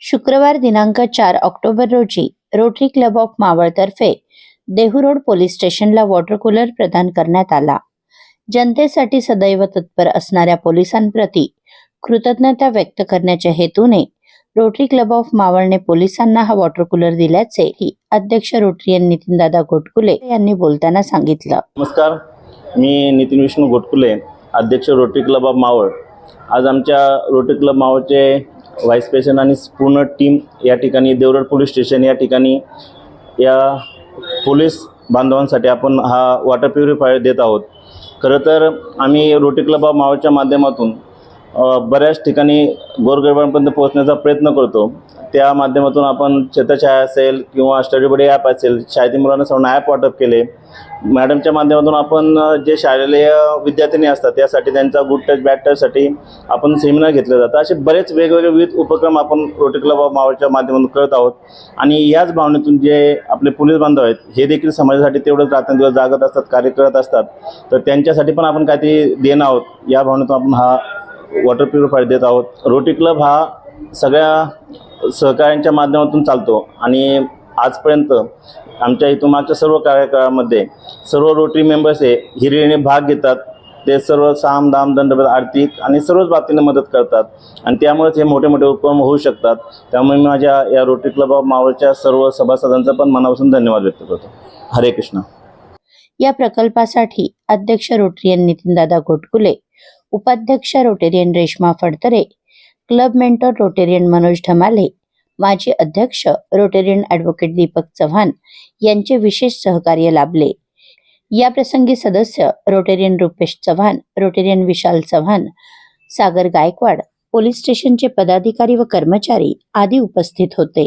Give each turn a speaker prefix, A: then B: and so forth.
A: शुक्रवार दिनांक चार ऑक्टोबर रोजी रोटरी क्लब ऑफ मावळतर्फे देहू रोड पोलीस स्टेशनला वॉटर कूलर प्रदान करण्यात आला. जनतेसाठी सदैव तत्पर असणाऱ्या पोलिसांप्रती कृतज्ञता व्यक्त करण्याच्या हेतूने रोटरी क्लब ऑफ मावळने पोलिसांना हा वॉटर कूलर दिल्याचे अध्यक्ष रोटरीयन नितीनदादा घोटकुले यांनी बोलताना सांगितलं.
B: नमस्कार मी नितीन विष्णू गोटकुले अध्यक्ष रोटरी क्लब ऑफ मावळ. आज आमच्या रोटरी क्लब मावळचे व्हाईस प्रेसिडेंट आणि पूर्ण टीम या ठिकाणी देवरड पोलीस स्टेशन या ठिकाणी या पोलीस बांधवांसाठी आपण हा वॉटर प्युरिफायर देत आहोत. खरं तर आम्ही रोटी क्लब ऑफ मावळच्या माध्यमातून बऱ्याच ठिकाणी गोरगरिबांपर्यंत पोहोचण्याचा प्रयत्न करतो. त्या माध्यमातून आपण क्षेत्रछाया असेल किंवा स्टडीबडी ॲप असेल शाळेतील मुलांना सर्वांना ॲप वाटप केले. मॅडमच्या माध्यमातून आपण जे शालेय विद्यार्थिनी असतात त्यासाठी त्यांचा गुड टच बॅड टचसाठी आपण सेमिनार घेतले जातात. असे बरेच वेगवेगळे विविध उपक्रम आपण रोटरी क्लब ऑफ मावळच्या माध्यमातून करत आहोत. आणि याच भावनेतून जे आपले पोलीस बांधव आहेत हे देखील समाजासाठी तेवढंच रात्रंदिवस जागत असतात कार्य करत असतात. तर त्यांच्यासाठी पण आपण काहीतरी देणं आहोत. या भावनेतून आपण हा वॉटर प्युरिफायर देत आहोत. रोटी क्लब हा सगळ्या सहकाऱ्यांच्या माध्यमातून चालतो आणि आजपर्यंत आमच्या इथून मागच्या सर्व कार्यकाळामध्ये सर्व रोटरी मेंबर्स हे हिरिरीने भाग घेतात. ते सर्व साम दाम दंड आर्थिक आणि सर्वच बाबतीने मदत करतात. आणि त्यामुळेच हे मोठे मोठे उपक्रम होऊ शकतात. त्यामुळे मी माझ्या या रोटरी क्लब ऑफ मावळच्या सर्व सभासदांचा पण मनापासून धन्यवाद व्यक्त करतो. हरे कृष्ण.
A: या प्रकल्पासाठी अध्यक्ष रोटरियन नितीनदादा घोटकुले उपाध्यक्ष Rotarian Reshma Phadtare club mentor Rotarian Manoj Dhamale माजी अध्यक्ष रोटेरियन ॲडव्होकेट दीपक चव्हाण यांचे विशेष सहकार्य लाभले. या प्रसंगी सदस्य Rotarian Rupesh Chavan Rotarian Vishal Chavan Sagar Gaikwad police स्टेशनचे पदाधिकारी व कर्मचारी आदी उपस्थित होते.